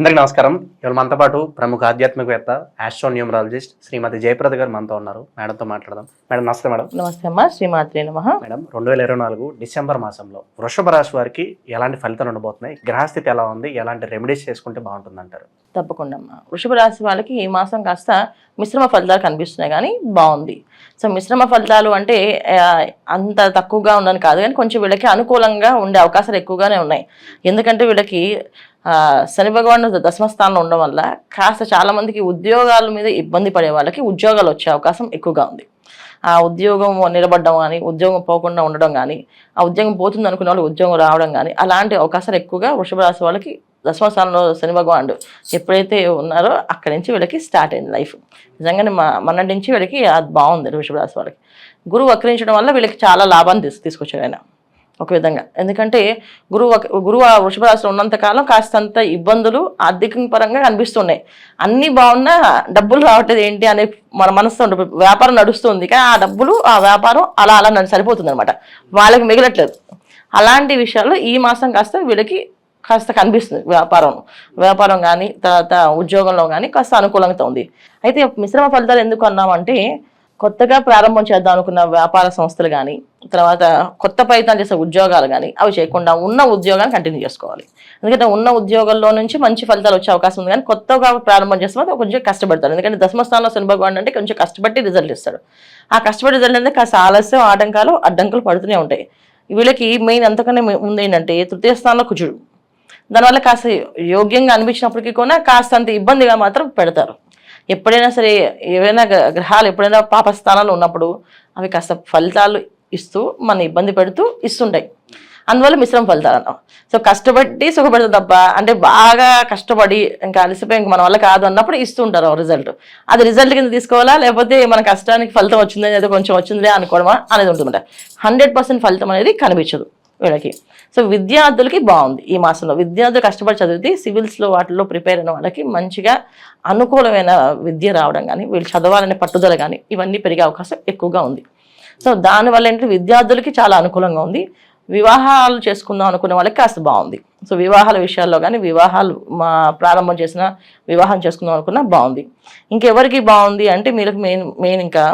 అందరికీ నమస్కారం. ఇవాళ మనతో పాటు ప్రముఖ ఆధ్యాత్మికవేత్త ఆస్ట్రోన్యూమరాలజిస్ట్ శ్రీమతి జయప్రద గారు మనతో ఉన్నారు. మేడంతో మాట్లాడదాం. మేడం నమస్తే మేడం. నమస్తే అమ్మా శ్రీమాత్రి నమ. మేడం రెండు వేల ఇరవై నాలుగు డిసెంబర్ మాసంలో వృషభ రాశి వారికి ఎలాంటి ఫలితాలు ఉండబోతున్నాయి? గ్రహస్థితి ఎలా ఉంది? ఎలాంటి రెమెడీస్ చేసుకుంటే బాగుంటుంది అంటారు. తప్పకుండా అమ్మా. వృషభ రాశి వాళ్ళకి ఈ మాసం కాస్త మిశ్రమ ఫలితాలు కనిపిస్తున్నాయి కానీ బాగుంది. సో మిశ్రమ ఫలితాలు అంటే అంత తక్కువగా ఉందని కాదు కానీ కొంచెం వీళ్ళకి అనుకూలంగా ఉండే అవకాశాలు ఎక్కువగానే ఉన్నాయి. ఎందుకంటే వీళ్ళకి శని భగవాన్ దశమ స్థానంలో ఉండడం వల్ల కాస్త చాలామందికి ఉద్యోగాల మీద ఇబ్బంది పడే వాళ్ళకి ఉద్యోగాలు వచ్చే అవకాశం ఎక్కువగా ఉంది. ఆ ఉద్యోగం నిలబడడం కానీ ఉద్యోగం పోకుండా ఉండడం కానీ ఆ ఉద్యోగం పోతుంది అనుకున్న వాళ్ళు ఉద్యోగం రావడం కానీ అలాంటి అవకాశాలు ఎక్కువగా వృషభ రాశి వాళ్ళకి దశమ స్థానంలో శని భగవానుడు ఎప్పుడైతే ఉన్నారో అక్కడి నుంచి వీళ్ళకి స్టార్ట్ అయింది లైఫ్ నిజంగానే మన నుంచి వీళ్ళకి అది బాగుంది వృషభ రాశి వాళ్ళకి. గురువు వక్రించడం వల్ల వీళ్ళకి చాలా లాభాన్ని తీసు తీసుకొచ్చాడు ఆయన. ఒక విధంగా. ఎందుకంటే గురువు గురువు ఆ వృషభ రాశిలో ఉన్నంత కాలం కాస్తంత ఇబ్బందులు ఆర్థిక పరంగా కనిపిస్తున్నాయి. అన్నీ బాగున్నా డబ్బులు రావట్లేదు ఏంటి అనే మన మనసుతో వ్యాపారం నడుస్తుంది. కానీ ఆ డబ్బులు ఆ వ్యాపారం అలా అలా సరిపోతుంది అనమాట వాళ్ళకి మిగలట్లేదు. అలాంటి విషయాల్లో ఈ మాసం కాస్త వీళ్ళకి కాస్త కనిపిస్తుంది వ్యాపారం. వ్యాపారం కానీ తర్వాత ఉద్యోగంలో కానీ కాస్త అనుకూలంగా ఉంది. అయితే మిశ్రమ ఫలితాలు ఎందుకు అన్నామంటే కొత్తగా ప్రారంభం చేద్దాం అనుకున్న వ్యాపార సంస్థలు కానీ తర్వాత కొత్త ప్రయత్నాలు చేసే ఉద్యోగాలు కానీ అవి చేయకుండా ఉన్న ఉద్యోగాన్ని కంటిన్యూ చేసుకోవాలి. ఎందుకంటే ఉన్న ఉద్యోగాల్లో నుంచి మంచి ఫలితాలు వచ్చే అవకాశం ఉంది. కానీ కొత్తగా ప్రారంభం చేసిన కొంచెం కష్టపడతారు. ఎందుకంటే దశమస్థానంలో శని అంటే కొంచెం కష్టపడి రిజల్ట్ ఇస్తాడు. ఆ కష్టపడి రిజల్ట్ అంటే కాస్త ఆలస్యం ఆటంకాలు అడ్డంకులు పడుతూనే ఉంటాయి. వీళ్ళకి మెయిన్ అంతకన్నా ముందు ఏంటంటే తృతీయ స్థానంలో కుజుడు. దానివల్ల కాస్త యోగ్యంగా అనిపించినప్పటికీ కూడా కాస్త అంత ఇబ్బందిగా మాత్రం పెడతారు. ఎప్పుడైనా సరే ఏవైనా గ్రహాలు ఎప్పుడైనా పాపస్థానాలు ఉన్నప్పుడు అవి కాస్త ఫలితాలు ఇస్తూ మన ఇబ్బంది పెడుతూ ఇస్తుంటాయి. అందువల్ల మిశ్రమ ఫలితాలు అన్నాం. సో కష్టపడి సుఖపడుతుంది తప్ప అంటే బాగా కష్టపడి ఇంకా అలసిపోయి ఇంక మన వల్ల కాదు అన్నప్పుడు ఇస్తుంటారు రిజల్ట్ అది రిజల్ట్ కింద తీసుకోవాలా? లేకపోతే మన కష్టానికి ఫలితం వచ్చింది అనేది కొంచెం వచ్చిందిలే అనుకోవడమా? అనేది ఉంటుందంట. హండ్రెడ్ పర్సెంట్ ఫలితం అనేది కనిపించదు వీళ్ళకి. సో విద్యార్థులకి బాగుంది ఈ మాసంలో. విద్యార్థులు కష్టపడి చదివితే సివిల్స్లో వాటిలో ప్రిపేర్ అయిన వాళ్ళకి మంచిగా అనుకూలమైన విద్య రావడం కానీ వీళ్ళు చదవాలనే పట్టుదల కానీ ఇవన్నీ పెరిగే అవకాశం ఎక్కువగా ఉంది. సో దానివల్ల ఏంటంటే విద్యార్థులకి చాలా అనుకూలంగా ఉంది. వివాహాలు చేసుకుందాం అనుకునే వాళ్ళకి కాస్త బాగుంది. సో వివాహాల విషయాల్లో కానీ వివాహాలు మా ప్రారంభం చేసిన వివాహం చేసుకుందాం అనుకున్నా బాగుంది. ఇంకెవరికి బాగుంది అంటే మీరు మెయిన్ మెయిన్ ఇంకా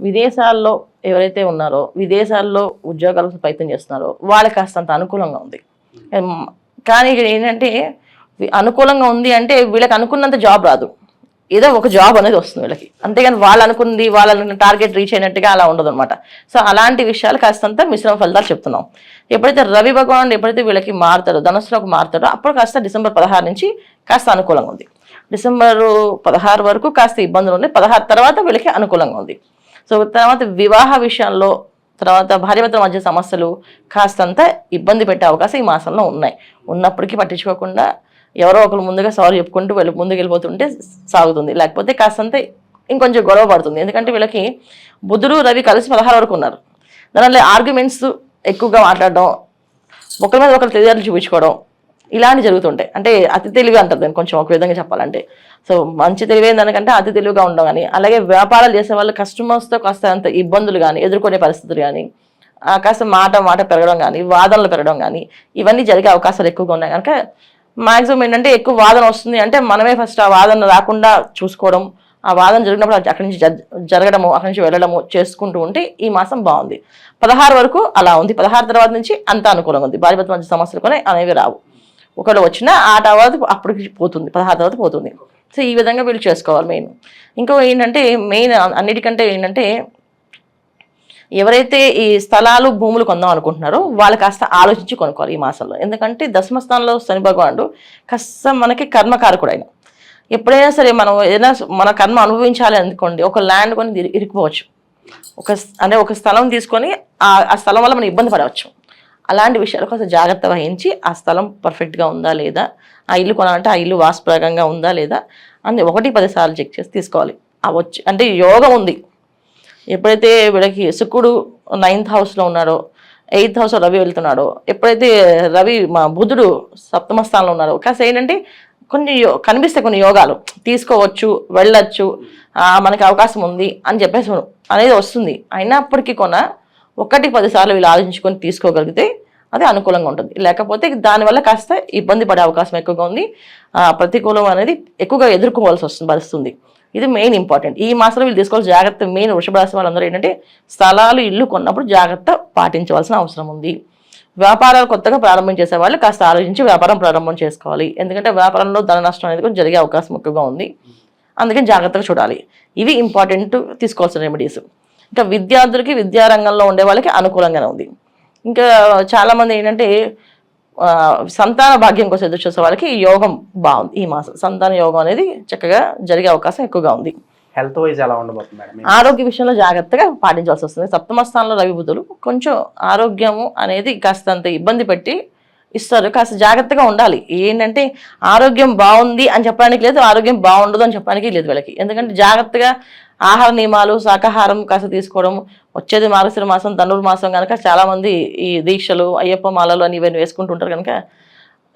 విదేశాల్లో ఎవరైతే ఉన్నారో విదేశాల్లో ఉద్యోగాలకు ప్రయత్నం చేస్తున్నారో వాళ్ళకి కాస్తంత అనుకూలంగా ఉంది. కానీ ఇక్కడ ఏంటంటే అనుకూలంగా ఉంది అంటే వీళ్ళకి అనుకున్నంత జాబ్ రాదు. ఏదో ఒక జాబ్ అనేది వస్తుంది వీళ్ళకి. అంతేగాని వాళ్ళు అనుకుంది వాళ్ళ టార్గెట్ రీచ్ అయినట్టుగా అలా ఉండదు అనమాట సో అలాంటి విషయాలు కాస్తంత మిశ్రమ ఫలితాలు చెప్తున్నాం. ఎప్పుడైతే రవి భగవానుడు ఎప్పుడైతే వీళ్ళకి మారుతారో ధనస్సులోకి మారుతారో అప్పుడు కాస్త డిసెంబర్ పదహారు నుంచి కాస్త అనుకూలంగా ఉంది. డిసెంబర్ పదహారు వరకు కాస్త ఇబ్బందులు ఉన్నాయి. పదహారు తర్వాత వీళ్ళకి అనుకూలంగా ఉంది. సో తర్వాత వివాహ విషయంలో తర్వాత భార్యభర్తల మధ్య సమస్యలు కాస్తంత ఇబ్బంది పెట్టే అవకాశం ఈ మాసంలో ఉన్నాయి. ఉన్నప్పటికీ పట్టించుకోకుండా ఎవరో ఒకరు ముందుగా సారీ చెప్పుకుంటూ వెళ్ళి ముందుకు వెళ్ళిపోతుంటే సాగుతుంది. లేకపోతే కాస్తంత ఇంకొంచెం గొడవ పడుతుంది. ఎందుకంటే వీళ్ళకి బుధుడు రవి కలిసి పదహారు వరకు ఉన్నారు. దానివల్ల ఆర్గ్యుమెంట్స్ ఎక్కువగా మాట్లాడడం ఒకరి మీద ఒకరు తెలియాలి చూపించుకోవడం ఇలాంటి జరుగుతుంటాయి. అంటే అతి తెలివి అంటారు దాన్ని కొంచెం ఒక విధంగా చెప్పాలంటే. సో మంచి తెలివి దానికంటే అతి తెలివిగా ఉండడం కానీ అలాగే వ్యాపారాలు చేసే వాళ్ళు కస్టమర్స్తో కాస్త అంత ఇబ్బందులు కానీ ఎదుర్కొనే పరిస్థితులు కానీ ఆ కాస్త మాట మాట పెరగడం కానీ వాదనలు పెరగడం కానీ ఇవన్నీ జరిగే అవకాశాలు ఎక్కువగా ఉన్నాయి కనుక మాక్సిమం ఏంటంటే ఎక్కువ వాదన వస్తుంది అంటే మనమే ఫస్ట్ ఆ వాదన రాకుండా చూసుకోవడం ఆ వాదన జరిగినప్పుడు అక్కడి నుంచి జ- జరగడము అక్కడి నుంచి వెళ్ళడము చేసుకుంటూ ఉంటే ఈ మాసం బాగుంది. పదహారు వరకు అలా ఉంది. పదహారు తర్వాత నుంచి అంత అనుకూలంగా ఉంది. భార్య మంచి మధ్య సమస్యలు కూడా అనేవి రావు. ఒకళ్ళు వచ్చినా ఆ తర్వాత అప్పటికి పోతుంది పదహారు తర్వాత పోతుంది. సో ఈ విధంగా వీళ్ళు చేసుకోవాలి మెయిన్. ఇంకో ఏంటంటే మెయిన్ అన్నిటికంటే ఏంటంటే ఎవరైతే ఈ స్థలాలు భూములు కొందాం అనుకుంటున్నారో వాళ్ళు కాస్త ఆలోచించి కొనుక్కోవాలి ఈ మాసంలో. ఎందుకంటే దశమస్థానంలో శని భగవానుడు కాస్త మనకి కర్మకారకుడు ఆయన ఎప్పుడైనా సరే మనం ఏదైనా మన కర్మ అనుభవించాలి అనుకోండి ఒక ల్యాండ్ కొని ఇరికిపోవచ్చు ఇరుక్కుపోవచ్చు. ఒక అంటే ఒక స్థలం తీసుకొని ఆ ఆ స్థలం వల్ల మనం ఇబ్బంది పడవచ్చు. అలాంటి విషయాలు కోసం జాగ్రత్త వహించి ఆ స్థలం పర్ఫెక్ట్గా ఉందా లేదా ఆ ఇల్లు కొనాలంటే ఆ ఇల్లు వాస్తవంగా ఉందా లేదా అని ఒకటి పది సార్లు చెక్ చేసి తీసుకోవాలి. ఆ వచ్చి అంటే యోగం ఉంది. ఎప్పుడైతే వీళ్ళకి శుకుడు నైన్త్ హౌస్లో ఉన్నాడో ఎయిత్ హౌస్లో రవి వెళ్తున్నాడో ఎప్పుడైతే రవి మా బుధుడు సప్తమ స్థానంలో ఉన్నాడో కాస్త ఏంటంటే కొన్ని యో- కనిపిస్తాయి కొన్ని యోగాలు. తీసుకోవచ్చు వెళ్ళచ్చు మనకి అవకాశం ఉంది అని చెప్పేసి అనేది వస్తుంది. అయినప్పటికీ కొన ఒకటి పదిసార్లు వీళ్ళు ఆలోచించుకొని తీసుకోగలిగితే అది అనుకూలంగా ఉంటుంది. లేకపోతే దానివల్ల కాస్త ఇబ్బంది పడే అవకాశం ఎక్కువగా ఉంది. ప్రతికూలం అనేది ఎక్కువగా ఎదుర్కోవాల్సి వస్తుంది వస్తుంది. ఇది మెయిన్ ఇంపార్టెంట్ ఈ మాసంలో వీళ్ళు తీసుకోవాల్సిన జాగ్రత్త మెయిన్ వృషభ రాశి వాళ్ళందరూ ఏంటంటే స్థలాలు ఇల్లు కొన్నప్పుడు జాగ్రత్త పాటించవలసిన అవసరం ఉంది. వ్యాపారాలు కొత్తగా ప్రారంభం చేసే వాళ్ళు కాస్త ఆలోచించి వ్యాపారం ప్రారంభం చేసుకోవాలి. ఎందుకంటే వ్యాపారంలో ధన నష్టం అనేది కొంచెం జరిగే అవకాశం ఎక్కువగా ఉంది. అందుకని జాగ్రత్తగా చూడాలి. ఇవి ఇంపార్టెంట్ తీసుకోవాల్సిన రెమెడీస్ ఇంకా విద్యార్థులకి విద్యారంగంలో ఉండే వాళ్ళకి అనుకూలంగానే ఉంది. ఇంకా చాలామంది ఏంటంటే సంతాన భాగ్యం కోసం ఎదురు చూసే వాళ్ళకి యోగం బాగుంది. ఈ మాసం సంతాన యోగం అనేది చక్కగా జరిగే అవకాశం ఎక్కువగా ఉంది. హెల్త్ వైజ్ ఎలా ఉండబోతుంది మేడం? ఆరోగ్య విషయంలో జాగ్రత్తగా పాటించాల్సి వస్తుంది. సప్తమ స్థానంలో రవి బుధులు కొంచెం ఆరోగ్యము అనేది కాస్తంత ఇబ్బంది పెట్టి ఇస్తారు. కాస్త జాగ్రత్తగా ఉండాలి. ఏంటంటే ఆరోగ్యం బాగుంది అని చెప్పడానికి లేదు ఆరోగ్యం బాగుండదు అని చెప్పడానికి లేదు వీళ్ళకి. ఎందుకంటే జాగ్రత్తగా ఆహార నియమాలు శాకాహారం కాస్త తీసుకోవడం వచ్చేది మార్గశిర మాసం ధనుర్మాసం కనుక చాలామంది ఈ దీక్షలు అయ్యప్ప మాలలు అని ఇవన్నీ వేసుకుంటుంటారు కనుక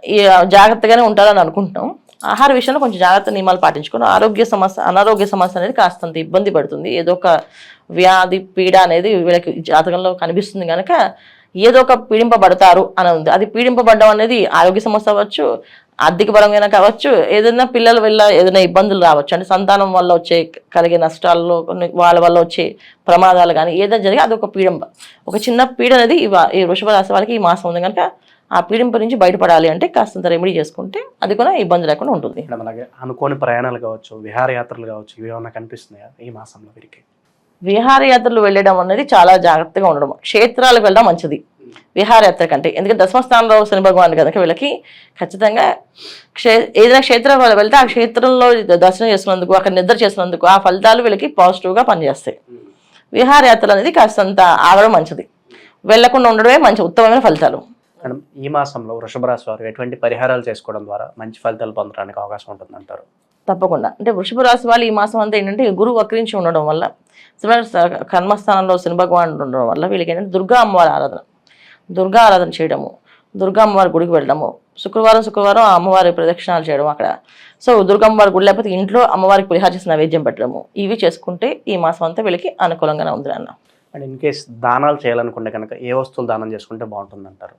ఈ జాగ్రత్తగానే ఉంటారని అనుకుంటున్నాం. ఆహార విషయంలో కొంచెం జాగ్రత్త నియమాలు పాటించుకుని ఆరోగ్య సమస్య అనారోగ్య సమస్య అనేది కాస్తంత ఇబ్బంది పడుతుంది. ఏదో ఒక వ్యాధి పీడ అనేది వీళ్ళకి జాతకంలో కనిపిస్తుంది కనుక ఏదో ఒక పీడింపబడతారు అని ఉంది. అది పీడింపబడడం అనేది ఆరోగ్య సమస్య అవ్వచ్చు ఆర్థిక పరంగా కావచ్చు ఏదైనా పిల్లల వల్ల ఏదైనా ఇబ్బందులు రావచ్చు. అంటే సంతానం వల్ల వచ్చే కలిగే నష్టాల్లో కొన్ని వాళ్ళ వల్ల వచ్చే ప్రమాదాలు కానీ ఏదైనా జరిగి అది ఒక పీడింప ఒక చిన్న పీడ అనేది ఈ వృషభ రాశి వాళ్ళకి ఈ మాసం ఉంది. కనుక ఆ పీడింపు నుంచి బయటపడాలి అంటే కాస్తంత రెమెడీ చేసుకుంటే అది కూడా ఇబ్బంది లేకుండా ఉంటుంది. అలాగే అనుకోని ప్రయాణాలు కావచ్చు విహారయాత్రలు కావచ్చు ఇవి ఏమైనా కనిపిస్తున్నాయా ఈ మాసంలో వీరికి? విహారయాత్రలు వెళ్ళడం అనేది చాలా జాగ్రత్తగా ఉండడం క్షేత్రాలకు వెళ్ళడం మంచిది. విహారయాత్ర కంటే. ఎందుకంటే దశమస్థానంలో శని భగవాన్ కనుక వీళ్ళకి ఖచ్చితంగా క్షే ఏదైనా క్షేత్రం వాళ్ళు వెళ్తే ఆ క్షేత్రంలో దర్శనం చేసుకున్నందుకు అక్కడ నిద్ర చేసినందుకు ఆ ఫలితాలు వీళ్ళకి పాజిటివ్గా పనిచేస్తాయి. విహారయాత్రలు అనేది కాస్తంత ఆగడం మంచిది. వెళ్ళకుండా ఉండడమే మంచి ఉత్తమమైన ఫలితాలు. మేడం ఈ మాసంలో వృషభ రాశి వారు ఎటువంటి పరిహారాలు చేసుకోవడం ద్వారా మంచి ఫలితాలు పొందడానికి అవకాశం ఉంటుంది అంటారు తప్పకుండా. అంటే వృషభ రాశి వాళ్ళు ఈ మాసం అంతా ఏంటంటే గురువు వక్రించి ఉండడం వల్ల కర్మస్థానంలో శని భగవానుడు ఉండడం వల్ల వీళ్ళకి ఏంటంటే దుర్గా అమ్మవారి ఆరాధన. దుర్గా ఆరాధన చేయడము దుర్గా అమ్మవారి గుడికి వెళ్ళడము శుక్రవారం శుక్రవారం అమ్మవారి ప్రదక్షిణాలు చేయడం అక్కడ. సో దుర్గమ్మవారి గుడి లేకపోతే ఇంట్లో అమ్మవారికి పులిహార చేసిన నైవేద్యం పెట్టడము ఇవి చేసుకుంటే ఈ మాసం అంతా వీళ్ళకి అనుకూలంగానే ఉంది అన్న అండ్ ఇన్ కేస్ దానాలు చేయాలనుకుంటే కనుక ఏ వస్తువులు దానం చేసుకుంటే బాగుంటుంది అంటారు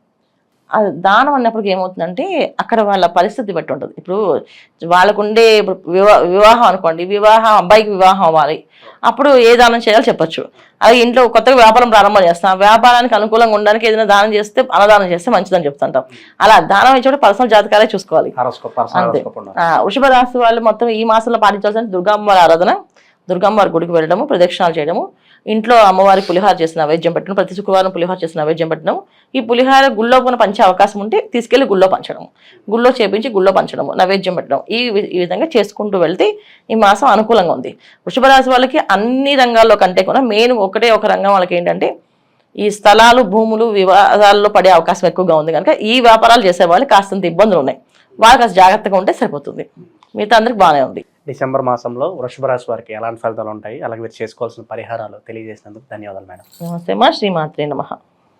దానం అన్నప్పటికి ఏమవుతుందంటే అక్కడ వాళ్ళ పరిస్థితి బట్టి ఉంటుంది. ఇప్పుడు వాళ్ళకుండే ఇప్పుడు వివా వివాహం అనుకోండి వివాహం అబ్బాయికి వివాహం అవ్వాలి. అప్పుడు ఏ దానం చేయాలో చెప్పొచ్చు. అలాగే ఇంట్లో కొత్తగా వ్యాపారం ప్రారంభం చేస్తాం. వ్యాపారానికి అనుకూలంగా ఉండడానికి ఏదైనా దానం చేస్తే అన్నదానం చేస్తే మంచిదని చెప్తుంటాం. అలా దానం ఇచ్చేటప్పుడు పర్సనల్ జాతకాలే చూసుకోవాలి. అంతే. వృషభ రాశి వాళ్ళు మొత్తం ఈ మాసంలో పాటించాల్సిన దుర్గామ్మవారి ఆరాధన దుర్గామ్మవారి గుడికి వెళ్ళడము ప్రదక్షిణాలు చేయడము ఇంట్లో అమ్మవారి పులిహార చేసిన నైవేద్యం పెట్టడం ప్రతి శుక్రవారం పులిహార చేసిన నైవేద్యం పెట్టడం. ఈ పులిహార గుళ్ళో కూడా పంచే అవకాశం ఉంటే తీసుకెళ్ళి గుళ్ళో పంచడం. గుళ్ళో చేపించి గుళ్ళో పంచడము నైవేద్యం పెట్టడం. ఈ వి- ఈ విధంగా చేసుకుంటూ వెళ్తే ఈ మాసం అనుకూలంగా ఉంది. వృషభ రాశి వాళ్ళకి అన్ని రంగాల్లో కంటే కూడా మెయిన్ ఒకటే ఒక రంగం వాళ్ళకి ఏంటంటే ఈ స్థలాలు భూములు వివాదాల్లో పడే అవకాశం ఎక్కువగా ఉంది కనుక ఈ వ్యాపారాలు చేసే వాళ్ళు కాస్తంత ఇబ్బందులు ఉన్నాయి. వాళ్ళు కాస్త జాగ్రత్తగా ఉంటే సరిపోతుంది. మిగతా అందరికి బాగానే ఉంది. డిసెంబర్ మాసంలో వృషభ రాశి వారికి ఎలాంటి ఫలితాలు ఉంటాయి? అలాగే మీరు చేసుకోవాల్సిన పరిహారాలు తెలియజేసినందుకు ధన్యవాదాలు మేడం. నమస్తే మా శ్రీమాత్రే నమః.